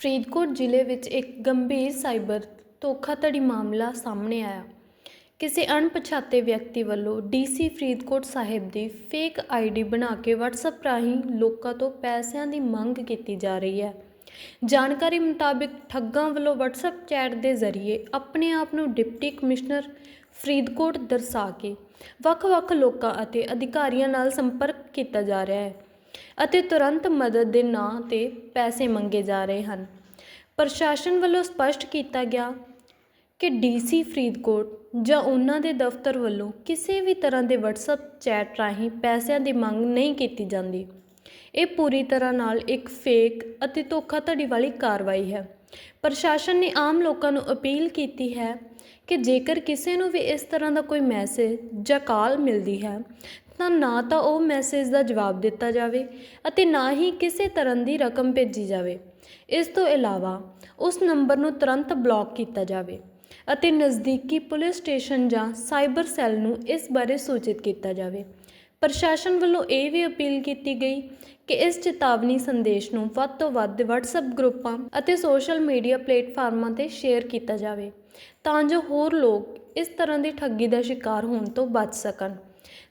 ਫਰੀਦਕੋਟ ਜ਼ਿਲ੍ਹੇ ਵਿੱਚ ਇੱਕ ਗੰਭੀਰ ਸਾਈਬਰ ਧੋਖਾਧੜੀ ਮਾਮਲਾ ਸਾਹਮਣੇ ਆਇਆ। ਕਿਸੇ ਅਣਪਛਾਤੇ ਵਿਅਕਤੀ ਵੱਲੋਂ ਡੀਸੀ ਫਰੀਦਕੋਟ ਸਾਹਿਬ ਦੀ ਫੇਕ ਆਈਡੀ ਬਣਾ ਕੇ WhatsApp ਰਾਹੀਂ ਲੋਕਾਂ ਤੋਂ ਪੈਸਿਆਂ ਦੀ ਮੰਗ ਕੀਤੀ ਜਾ ਰਹੀ ਹੈ। ਜਾਣਕਾਰੀ ਮੁਤਾਬਿਕ ਠੱਗਾਂ ਵੱਲੋਂ WhatsApp ਚੈਟ ਦੇ ਜ਼ਰੀਏ ਆਪਣੇ ਆਪ ਨੂੰ ਡਿਪਟੀ ਕਮਿਸ਼ਨਰ ਫਰੀਦਕੋਟ ਦਰਸਾ ਕੇ ਵੱਖ-ਵੱਖ ਲੋਕਾਂ ਅਤੇ ਅਧਿਕਾਰੀਆਂ ਨਾਲ ਸੰਪਰਕ ਕੀਤਾ ਜਾ ਰਿਹਾ ਹੈ। ਅਤੇ ਤੁਰੰਤ ਮਦਦ ਦੇ ਨਾਂ ਤੇ ਪੈਸੇ ਮੰਗੇ ਜਾ ਰਹੇ ਹਨ। ਪ੍ਰਸ਼ਾਸਨ ਵੱਲੋਂ ਸਪਸ਼ਟ ਕੀਤਾ ਗਿਆ ਕਿ ਡੀਸੀ ਫਰੀਦਕੋਟ ਜਾਂ ਉਹਨਾਂ ਦੇ ਦਫ਼ਤਰ ਵੱਲੋਂ ਕਿਸੇ ਵੀ ਤਰ੍ਹਾਂ ਦੇ ਵਟਸਐਪ ਚੈਟ ਰਾਹੀਂ ਪੈਸਿਆਂ ਦੀ ਮੰਗ ਨਹੀਂ ਕੀਤੀ ਜਾਂਦੀ। ਇਹ ਪੂਰੀ ਤਰ੍ਹਾਂ ਨਾਲ ਇੱਕ ਫੇਕ ਅਤੇ ਧੋਖਾਧੜੀ ਵਾਲੀ ਕਾਰਵਾਈ ਹੈ। ਪ੍ਰਸ਼ਾਸਨ ਨੇ ਆਮ ਲੋਕਾਂ ਨੂੰ ਅਪੀਲ ਕੀਤੀ ਹੈ ਕਿ ਜੇਕਰ ਕਿਸੇ ਨੂੰ ਵੀ ਇਸ ਤਰ੍ਹਾਂ ਦਾ ਕੋਈ ਮੈਸੇਜ ਜਾਂ ਕਾਲ ਮਿਲਦੀ ਹੈ, ਤਾਂ ਨਾ ਤਾਂ ਉਹ ਮੈਸੇਜ ਦਾ ਜਵਾਬ ਦਿੱਤਾ ਜਾਵੇ ਅਤੇ ਨਾ ਹੀ ਕਿਸੇ ਤਰ੍ਹਾਂ ਦੀ ਰਕਮ ਭੇਜੀ ਜਾਵੇ। ਇਸ ਤੋਂ ਇਲਾਵਾ ਉਸ ਨੰਬਰ ਨੂੰ ਤੁਰੰਤ ਬਲੌਕ ਕੀਤਾ ਜਾਵੇ ਅਤੇ ਨਜ਼ਦੀਕੀ ਪੁਲਿਸ ਸਟੇਸ਼ਨ ਜਾਂ ਸਾਈਬਰ ਸੈੱਲ ਨੂੰ ਇਸ ਬਾਰੇ ਸੂਚਿਤ ਕੀਤਾ ਜਾਵੇ। ਪ੍ਰਸ਼ਾਸਨ ਵੱਲੋਂ ਇਹ ਵੀ ਅਪੀਲ ਕੀਤੀ ਗਈ ਕਿ ਇਸ ਚੇਤਾਵਨੀ ਸੰਦੇਸ਼ ਨੂੰ ਵੱਧ ਤੋਂ ਵੱਧ WhatsApp ਗਰੁੱਪਾਂ ਅਤੇ ਸੋਸ਼ਲ ਮੀਡੀਆ ਪਲੇਟਫਾਰਮਾਂ ਤੇ ਸ਼ੇਅਰ ਕੀਤਾ ਜਾਵੇ ਤਾਂ ਜੋ ਹੋਰ ਲੋਕ ਇਸ ਤਰ੍ਹਾਂ ਦੀ ਠੱਗੀ ਦਾ ਸ਼ਿਕਾਰ ਹੋਣ ਤੋਂ ਬਚ ਸਕਣ।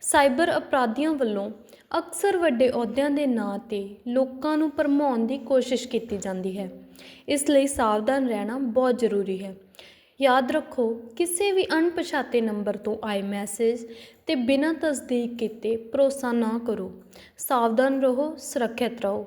ਸਾਈਬਰ ਅਪਰਾਧੀਆਂ ਵੱਲੋਂ ਅਕਸਰ ਵੱਡੇ ਅਹੁਦਿਆਂ ਦੇ ਨਾਂ ਤੇ ਲੋਕਾਂ ਨੂੰ ਭਰਮਾਉਣ ਦੀ ਕੋਸ਼ਿਸ਼ ਕੀਤੀ ਜਾਂਦੀ ਹੈ। ਇਸ ਲਈ ਸਾਵਧਾਨ ਰਹਿਣਾ ਬਹੁਤ ਜ਼ਰੂਰੀ ਹੈ। ਯਾਦ ਰੱਖੋ, ਕਿਸੇ ਵੀ ਅਣਪਛਾਤੇ ਨੰਬਰ ਤੋਂ ਆਏ ਮੈਸੇਜ ਤੇ ਬਿਨਾਂ ਤਸਦੀਕ ਕੀਤੇ ਭਰੋਸਾ ਨਾ ਕਰੋ। ਸਾਵਧਾਨ ਰਹੋ ਸੁਰੱਖਿਅਤ ਰਹੋ